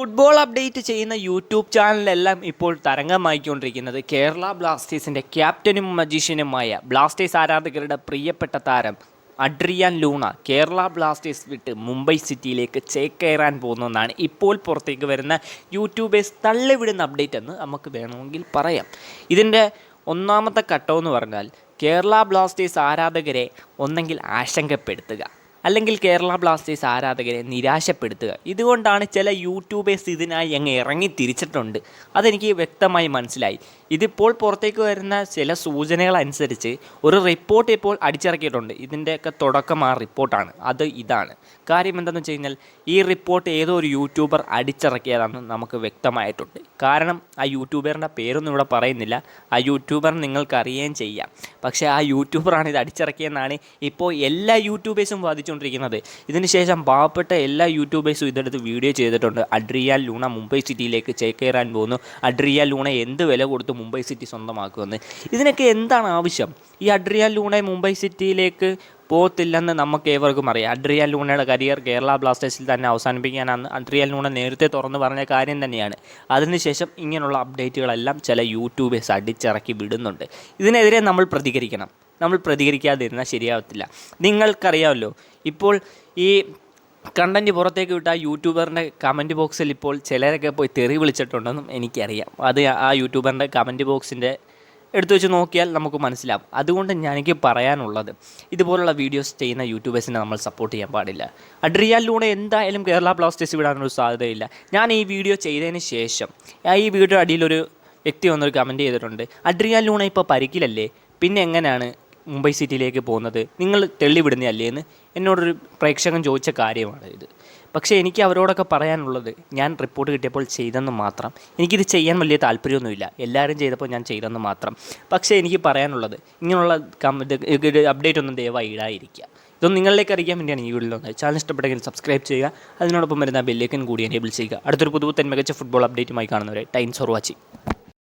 Football update ചെയ്യുന്ന YouTube ചാനലെല്ലാം ഇപ്പോൾ തരംഗമായിക്കൊണ്ടിരിക്കുന്നത്. കേരള ബ്ലാസ്റ്റേഴ്സിന്റെ ക്യാപ്റ്റനും മജീഷ്യനുമായ ബ്ലാസ്റ്റേഴ്സ് ആരാധകരുടെ പ്രിയപ്പെട്ട താരം അഡ്രിയാൻ ലൂണ കേരള ബ്ലാസ്റ്റേഴ്സ് വിട്ട് മുംബൈ സിറ്റിയിലേക്ക് ചേക്കേറാൻ പോകുന്നതെന്നാണ് ഇപ്പോൾ പുറത്തേക്ക് വരുന്ന യൂട്യൂബേഴ്സ് തള്ളിവിടുന്ന അപ്ഡേറ്റ് എന്ന് നമുക്ക് വേണമെങ്കിൽ പറയാം. ഇതിന്റെ ഒന്നാമത്തെ ഘട്ടമെന്ന് പറഞ്ഞാൽ കേരള ബ്ലാസ്റ്റേഴ്സ് ആരാധകരെ ഒന്നെങ്കിൽ ആശങ്കപ്പെടുത്തുക. അല്ലെങ്കിൽ കേരള ബ്ലാസ്റ്റേഴ്സ് ആരാധകരെ നിരാശപ്പെടുത്തുക. ഇതുകൊണ്ടാണ് ചില യൂട്യൂബേഴ്സ് ഇതിനായി അങ്ങ് ഇറങ്ങി തിരിച്ചിട്ടുണ്ട്. അതെനിക്ക് വ്യക്തമായി മനസ്സിലായി. ഇതിപ്പോൾ പുറത്തേക്ക് വരുന്ന ചില സൂചനകൾ അനുസരിച്ച് ഒരു റിപ്പോർട്ട് ഇപ്പോൾ അടിച്ചിറക്കിയിട്ടുണ്ട്. ഇതിന്റെയൊക്കെ തുടക്കം ആ റിപ്പോർട്ടാണ്. അത് ഇതാണ്. കാര്യം എന്താണെന്ന് വെച്ച് കഴിഞ്ഞാൽ ഈ റിപ്പോർട്ട് ഏതോ ഒരു യൂട്യൂബർ അടിച്ചിറക്കിയതാണെന്ന് നമുക്ക് വ്യക്തമായിട്ടുണ്ട്. കാരണം ആ യൂട്യൂബറിന്റെ പേരൊന്നും ഇവിടെ പറയുന്നില്ല. ആ യൂട്യൂബർ നിങ്ങൾക്ക് അറിയുകയും ചെയ്യാം. പക്ഷേ ആ യൂട്യൂബറാണ് ഇത് അടിച്ചിറക്കിയെന്നാണ് ഇപ്പോൾ എല്ലാ യൂട്യൂബേഴ്സും വാദിച്ചുകൊണ്ടിരിക്കുന്നത് ഇതിന് ശേഷം പാവപ്പെട്ട എല്ലാ യൂട്യൂബേഴ്സും ഇതെടുത്ത് വീഡിയോ ചെയ്തിട്ടുണ്ട്. അഡ്രിയാൽ ലൂണ മുംബൈ സിറ്റിയിലേക്ക് ചേക്കേറാൻ പോകുന്നു. അഡ്രിയാൽ ലൂണ എന്ത് വില കൊടുത്ത് മുംബൈ സിറ്റി സ്വന്തമാക്കുമെന്ന്. ഇതിനൊക്കെ എന്താണ് ആവശ്യം? ഈ അഡ്രിയാൽ ലൂണ മുംബൈ സിറ്റിയിലേക്ക് പോകത്തില്ലെന്ന് നമുക്ക് ഏവർക്കും അറിയാം. അഡ്രിയാൽ ലൂണയുടെ കരിയർ കേരള ബ്ലാസ്റ്റേഴ്സിൽ തന്നെ അവസാനിപ്പിക്കാനാണ്. അഡ്രിയാൽ ലൂണ നേരത്തെ തുറന്ന് പറഞ്ഞ കാര്യം തന്നെയാണ്. അതിനുശേഷം ഇങ്ങനെയുള്ള അപ്ഡേറ്റുകളെല്ലാം ചില യൂട്യൂബേഴ്സ് അടിച്ചിറക്കി വിടുന്നുണ്ട്. ഇതിനെതിരെ നമ്മൾ പ്രതികരിക്കണം. നമ്മൾ പ്രതികരിക്കാതിരുന്നാൽ ശരിയാവത്തില്ല. നിങ്ങൾക്കറിയാമല്ലോ ഇപ്പോൾ ഈ കണ്ടന്റ് പുറത്തേക്ക് വിട്ട ആ യൂട്യൂബറിന്റെ കമന്റ് ബോക്സിൽ ഇപ്പോൾ ചിലരൊക്കെ പോയി തെറി വിളിച്ചിട്ടുണ്ടെന്നും എനിക്കറിയാം. അത് ആ യൂട്യൂബറിന്റെ കമന്റ് ബോക്സിന്റെ എടുത്തു വെച്ച് നോക്കിയാൽ നമുക്ക് മനസ്സിലാവും. അതുകൊണ്ട് എനിക്ക് പറയാനുള്ളത് ഇതുപോലുള്ള വീഡിയോസ് ചെയ്യുന്ന യൂട്യൂബേഴ്സിനെ നമ്മൾ സപ്പോർട്ട് ചെയ്യാൻ പാടില്ല. അഡ്രിയാലിലൂടെ എന്തായാലും കേരള ബ്ലാസ്റ്റേഴ്സ് വിടാനൊരു സാധ്യതയില്ല. ഞാൻ ഈ വീഡിയോ ചെയ്തതിന് ശേഷം ഈ വീഡിയോ അടിയിലൊരു വ്യക്തി വന്നൊരു കമന്റ് ചെയ്തിട്ടുണ്ട്. അഡ്രിയാൻ ലൂണ ഇപ്പോൾ പരിക്കിലല്ലേ? പിന്നെ എങ്ങനെയാണ് മുംബൈ സിറ്റിയിലേക്ക് പോകുന്നത്. നിങ്ങൾ തെള്ളിവിടുന്നതല്ലേ എന്ന് എന്നോടൊരു പ്രേക്ഷകൻ ചോദിച്ച കാര്യമാണ് ഇത്. പക്ഷേ എനിക്ക് അവരോടൊക്കെ പറയാനുള്ളത് ഞാൻ റിപ്പോർട്ട് കിട്ടിയപ്പോൾ ചെയ്തെന്ന് മാത്രം. എനിക്കിത് ചെയ്യാൻ വലിയ താല്പര്യമൊന്നുമില്ല. എല്ലാവരും ചെയ്തപ്പോൾ ഞാൻ ചെയ്തെന്ന് മാത്രം. പക്ഷേ എനിക്ക് പറയാനുള്ളത് ഇങ്ങനെയുള്ള അപ്ഡേറ്റ് ഒന്നും ദയവായി ഇടാതിരിക്കുക. ഇതൊന്നും നിങ്ങളിലേക്ക് അറിയിക്കാൻ വേണ്ടിയാണ് ഈ വീഡിയോ വന്നത്. ചാനൽ ഇഷ്ടപ്പെട്ടെങ്കിൽ സബ്സ്ക്രൈബ് ചെയ്യുക. അതിനോടൊപ്പം വരുന്ന ബെല്ലേക്കൻ കൂടി എനേബിൾ ചെയ്യുക. അടുത്തൊരു പുതുപുത്തൻ മികച്ച ഫുട്ബോൾ അപ്ഡേറ്റുമായി കാണുന്നവരെ. Times for watching